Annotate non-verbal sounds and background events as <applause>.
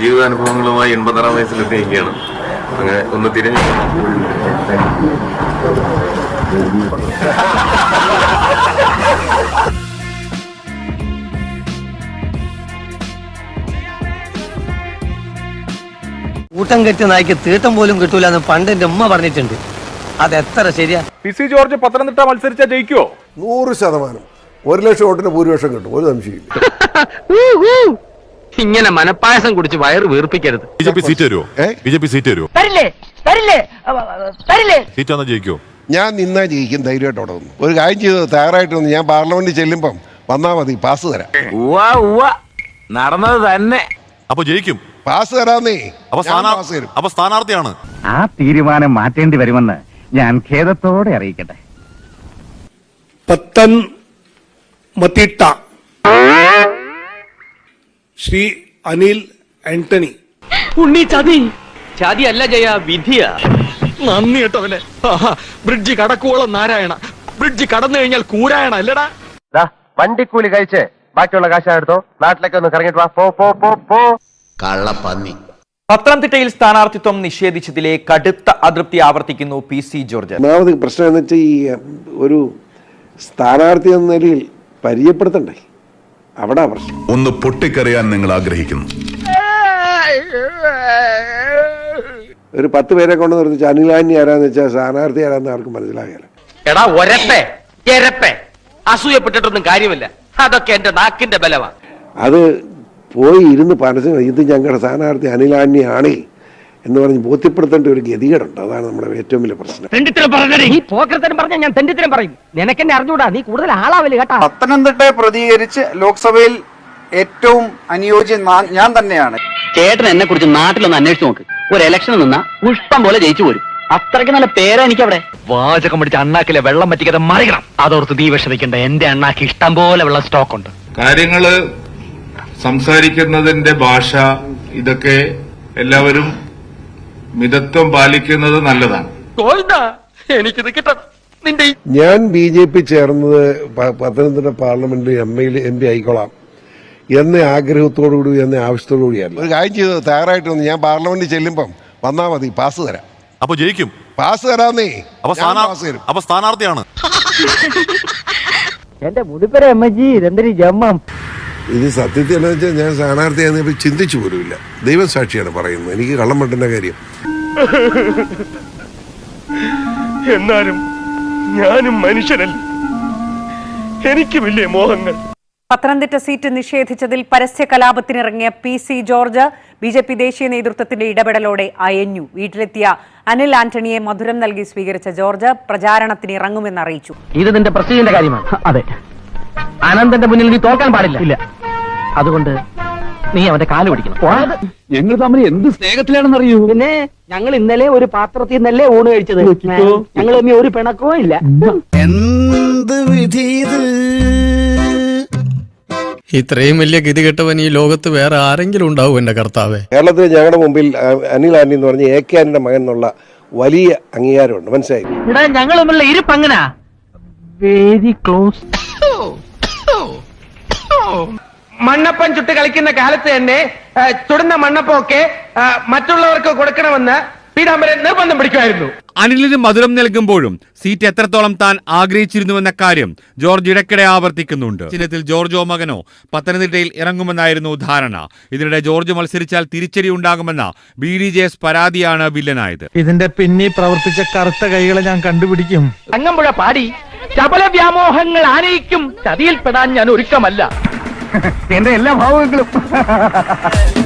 ജീവിതാനുഭവങ്ങളുമായി എൺപതാറാം വയസ്സിലെത്തിയിരിക്കുകയാണ്. അങ്ങനെ ഒന്ന് തിരിഞ്ഞു. കൂട്ടം കെട്ടി നായ്ക്ക് തീട്ടം പോലും കിട്ടൂല എന്ന് പണ്ട് എന്റെ ഉമ്മ പറഞ്ഞിട്ടുണ്ട്. അത് എത്ര ശരിയാ? പി സി ജോർജ് പത്തനംതിട്ട മത്സരിച്ചാൽ ജയിക്കുവോ? നൂറ് ശതമാനം. ഒരു ലക്ഷം വോട്ടിന് ഭൂരിപക്ഷം കിട്ടും. ഒരു സംശയമില്ല <laughs> ഇങ്ങനെ മനപ്പായസം കുടിച്ച് വയറ് വീർപ്പിക്കരുത്. ബി ജെ പി സീറ്റ് തരുമോ ബി ജെ പി സീറ്റ് തരുമോ തരില്ലേ? തരില്ലേ? തരില്ലേ? സീറ്റ് വന്നാൽ ജയിക്കുമോ ഞാൻ നിന്നാ ജയിക്കും ധൈര്യമായിട്ട് അവിടെ വന്നു ഒരു കാര്യം ചെയ്ത് തയ്യാറായിട്ട് വന്ന് ഞാൻ പാർലമെന്റിൽ ചെല്ലുമ്പം വന്നാൽ മതി പാസ് തരാം. നടന്നത് തന്നെ. അപ്പൊ ജയിക്കും. പാസ് തരാന്നേ. അപ്പൊ ഞാൻ സ്ഥാനാ- പാസ് തരും. അപ്പൊ സ്ഥാനാർത്ഥിയാണ്. ആ തീരുമാനം മാറ്റേണ്ടി വരുമെന്ന് ഞാൻ ഖേദത്തോടെ അറിയിക്കട്ടെ. പത്തൻ മത്തിട്ട. ശ്രീ അനിൽ ആന്റണി. ഉണ്ണി ചതി. ചതി അല്ല ജയ വിധിയ. നന്ദി കേട്ടവനെ ബ്രിഡ്ജ് കടക്കുവോളം നാരായണ. ബ്രിഡ്ജ് കടന്നു കഴിഞ്ഞാൽ കൂരായണ അല്ലടാ. വണ്ടിക്കൂലി കഴിച്ച് ബാക്കിയുള്ള കാശ് എടുത്തോ. നാട്ടിലേക്ക് ഒന്ന് കറങ്ങിട്ട് വാ. പോ പോ പോ പോ. കള്ളപ്പന്നി. പത്തനംതിട്ടയിൽ സ്ഥാനാർത്ഥിത്വം നിഷേധിച്ചതിലെ കടുത്ത അതൃപ്തി ആവർത്തിക്കുന്നു പി സി ജോർജ്. ഒന്നാമത് പ്രശ്നം എന്ന് വെച്ചാൽ ഈ ഒരു സ്ഥാനാർത്ഥി എന്ന നിലയിൽ പരിചയപ്പെടുത്തണ്ടേ? അവിടെ പ്രശ്നം ഒന്ന് പൊട്ടിക്കറിയാൻ നിങ്ങൾ ആഗ്രഹിക്കുന്നു. ഒരു പത്ത് പേരെ കൊണ്ട് നിർത്തിച്ച് അനിലാന്യ ആരാന്ന് വെച്ചാൽ സ്ഥാനാർത്ഥി ആരാന്ന് ആർക്കും മനസ്സിലാകില്ല. എടാ ഒരപ്പേ എരപ്പേ. അസൂയപ്പെട്ടിട്ടൊന്നും കാര്യമില്ല. അതൊക്കെ എന്റെ നാക്കിന്റെ ബലമാണ് അത് പോയി ഇരുന്ന് പരസ്യം ഇത് ഞങ്ങളുടെ സ്ഥാനാർത്ഥി അനിലാന്യാണേ എന്ന് പറഞ്ഞ് ബോധ്യപ്പെടുത്തേണ്ട ഒരു ഗതികേടുണ്ട്. അതാണ് നമ്മുടെ ഏറ്റവും വലിയ പ്രശ്നം. തെണ്ടിത്തരം പറഞ്ഞേ നീ പോക്കരത്തരം പറഞ്ഞ ഞാൻ തെണ്ടിത്തരം പറയും. നിനക്കെന്നെ അറിഞ്ഞൂടാ. നീ കൂടുതൽ ആളാവില്ല കേട്ടാ. പത്തനംതിട്ടയെ പ്രതികരിച്ച് ലോക്സഭയിൽ ഏറ്റവും അനുയോജ്യം ഞാൻ തന്നെയാണ്. ചേട്ടൻ എന്നെ കുറിച്ച് നാട്ടിലൊന്ന് അന്വേഷിച്ച് നോക്ക്. ഒരു ഇലക്ഷൻ നിന്നാ പുഷ്പം പോലെ ജയിച്ചു പോരും. അത്രയ്ക്ക് നല്ല പേരാ എനിക്ക് അവിടെ വാചകം പിടിച്ച അണ്ണാക്കിലെ വെള്ളം പറ്റിക്കാതെ മറികണം അതോർത്ത് നീ വിഷമിക്കണ്ട എന്റെ അണ്ണാക്ക് ഇഷ്ടം പോലെ വെള്ളം സ്റ്റോക്ക് ഉണ്ട്. കാര്യങ്ങൾ സംസാരിക്കുന്നതിന്റെ ഭാഷ ഇതൊക്കെ എല്ലാവരും മിതത്വം പാലിക്കുന്നത് നല്ലതാണ്. എനിക്കിത് കിട്ടണം. നിന്റെ ഞാൻ ബി ജെ പി ചേർന്നത് പത്തനംതിട്ട പാർലമെന്റിൽ എം എൽ എം പി ആയിക്കോളാം. എന്ന ആഗ്രഹത്തോടുകൂടി എന്ന ആവശ്യത്തോടുകൂടിയാണ് ഒരു കാര്യം ചെയ്തത് തയ്യാറായിട്ട് വന്നു. ഞാൻ പാർലമെന്റിൽ ചെല്ലുമ്പം വന്നാ മതി പാസ് തരാം. അപ്പൊ ജയിക്കും. പാസ് തരാന്നേ. അപ്പൊ സ്ഥാനാർത്ഥിയാണ്. എന്റെ മുടിപ്പര അമ്മജി ഇതെന്തൊരു ജമ്മം. ഇത് സത്യത്തിൽ എന്താ വെച്ചാൽ ഞാൻ സ്ഥാനാർത്ഥിയാന്ന് ചിന്തിച്ചു പോലുമില്ല. ദൈവം സാക്ഷിയാണ് പറയുന്നത്. എനിക്ക് കള്ളം പറ്റുന്ന കാര്യം. എന്നാലും ഞാനും മനുഷ്യനല്ല. എനിക്കുമില്ലേ മോഹങ്ങൾ. പത്തനംതിട്ട സീറ്റ് നിഷേധിച്ചതിൽ പരസ്യ കലാപത്തിനിറങ്ങിയ P C George B J P ദേശീയ നേതൃത്വത്തിന്റെ ഇടപെടലോടെ അയഞ്ഞു. വീട്ടിലെത്തിയ അനിൽ ആന്റണിയെ മധുരം നൽകി സ്വീകരിച്ച ജോർജ് പ്രചാരണത്തിന് ഇറങ്ങുമെന്ന് അറിയിച്ചു. ഇത് നിന്റെ പ്രസിഡന്റിന്റെ കാര്യമാണ്. അതെ. അനന്തന്റെ മുന്നിൽ നീ തോൽക്കാൻ പാടില്ല. ഇല്ല. അതുകൊണ്ട് നീ അവന്റെ കാൽ പിടിക്കണം. ഞങ്ങൾ തമ്മിൽ എന്ത് സ്നേഹത്തിലാണെന്ന് അറിയൂ പിന്നെ ഞങ്ങൾ ഇന്നലെ ഒരു പാത്രത്തിൽ നിന്നല്ലേ ഊണ് കഴിച്ചത്. ഞങ്ങൾ തമ്മിൽ ഒരു പിണക്കവും ഇല്ല. എന്ത് വിധി ഇത്രയും വലിയ ഗതികെട്ടവൻ ഈ ലോകത്ത് വേറെ ആരെങ്കിലും ഉണ്ടാവും എന്റെ കർത്താവേ. കേരളത്തിൽ ഞങ്ങളുടെ മുമ്പിൽ അനിൽ ആന്റി എന്ന് പറഞ്ഞ എ കെ ആന്റിന്റെ മകൻ എന്നുള്ള വലിയ അംഗീകാരമുണ്ട്. മനസ്സിലായി? ഞങ്ങൾ തമ്മിലുള്ള ഇരിപ്പ് അങ്ങനാ? വെരി ക്ലോസ് മണ്ണപ്പം ചുട്ട് കളിക്കുന്ന കാലത്ത് തന്നെ ചുടുന്ന മണ്ണപ്പമൊക്കെ മറ്റുള്ളവർക്ക് കൊടുക്കണമെന്ന് പീതാംബരൻ നിർബന്ധം പിടിക്കുമായിരുന്നു. അനിലിന് മധുരം നൽകുമ്പോഴും സീറ്റ് എത്രത്തോളം താൻ ആഗ്രഹിച്ചിരുന്നുവെന്ന കാര്യം ജോർജ് ഇടയ്ക്കിടെ ആവർത്തിക്കുന്നുണ്ട്. ചിഹ്നത്തിൽ ജോർജോ മകനോ പത്തനംതിട്ടയിൽ ഇറങ്ങുമെന്നായിരുന്നു ധാരണ. ഇതിനിടെ ജോർജ് മത്സരിച്ചാൽ തിരിച്ചടി ഉണ്ടാകുമെന്ന ബി ഡി ജെ എസ് പരാതിയാണ് വില്ലനായത്. ഇതിന്റെ പിന്നിൽ പ്രവർത്തിച്ച കറുത്ത കൈകളെ ഞാൻ കണ്ടുപിടിക്കും. അങ്ങമ്പുഴ പാടി ചപല വ്യാമോഹങ്ങൾ ആനയിക്കും ചതിയിൽപ്പെടാൻ ഞാൻ ഒരുക്കമല്ല. <laughs> എന്റെ എല്ലാ ഭാവങ്ങളും. <laughs>